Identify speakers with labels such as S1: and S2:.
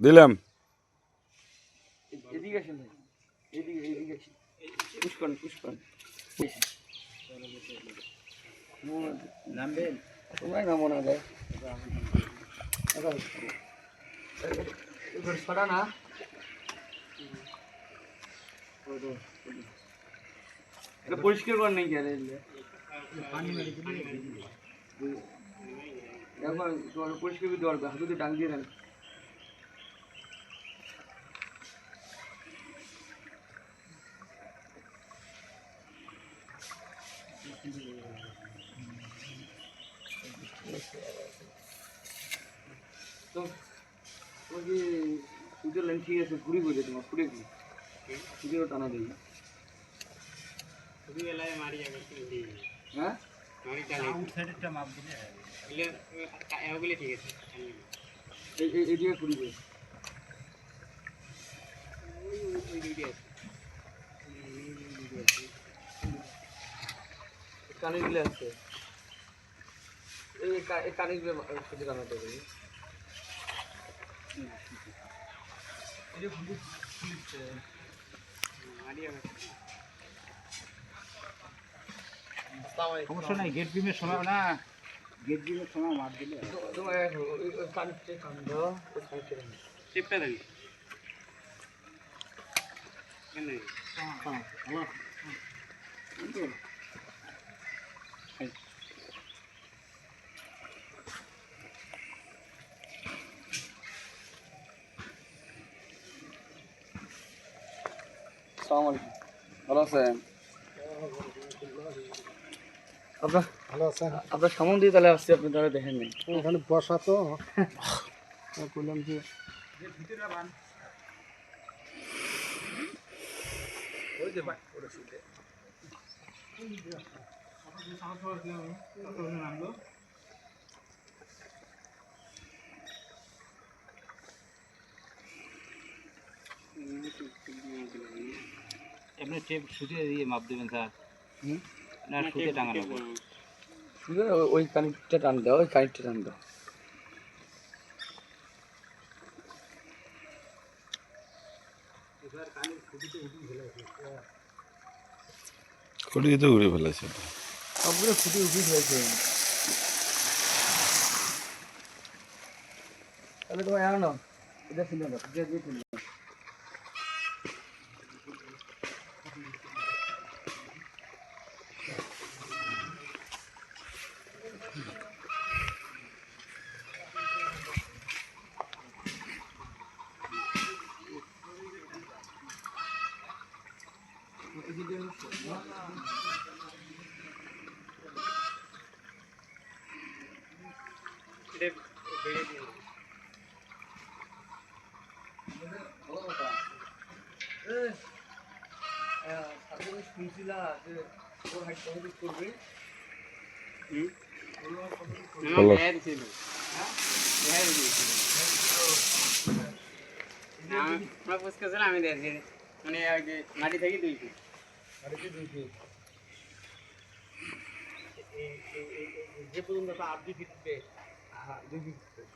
S1: দিলাম।
S2: পরিষ্কার কর নেই গেলে পরিষ্কার করে দেওয়ার হাতে দিয়ে ডাং দিয়ে দেন। তো তোমার কি লাইন ঠিক আছে? ঘুরি বলে তোমার ফুটে কি সুযোগ টানা দেই হ্যাঁ? এই এই এই দিকে ঘুরি বলে। কানেরগুলো আছে। এই কা- এই কানেরগুলো সুযোগ টানাতে হবে
S3: সমস্যা নাই গেট বিমের সময় না। গেট বিমের সময় মার দিলে।
S2: তোমার কানতে কান দাও ওই কানতে কান দাও।
S3: টিপটা
S2: আলাইকুম। ভালো আছেন? আপনার
S4: ভালো আছেন?
S2: আপনার সামন দিয়ে তাহলে আসছি আপনি তাহলে দেখেন নাই
S4: এখানে বসা তো। বললাম যে
S3: এমনি টেপ সুতে দিয়ে মাপ দেবেন স্যার। না সুতে টাঙানো
S2: ওই- ওই কানেরটা টান দাও ওই কানেরটা টান দাও।
S1: খুঁটি তো ঘুরে ফেলেছে।
S2: সবগুলো ফুটে উঠিয়ে হয়েছে তাহলে তোমার এমন না এটা শুনে দাও এটা দিয়ে
S3: আমি দেখছি মানে মাটি থেকে দুই ফিট
S2: যে পর্যন্ত দুই ফিট দুই ফিট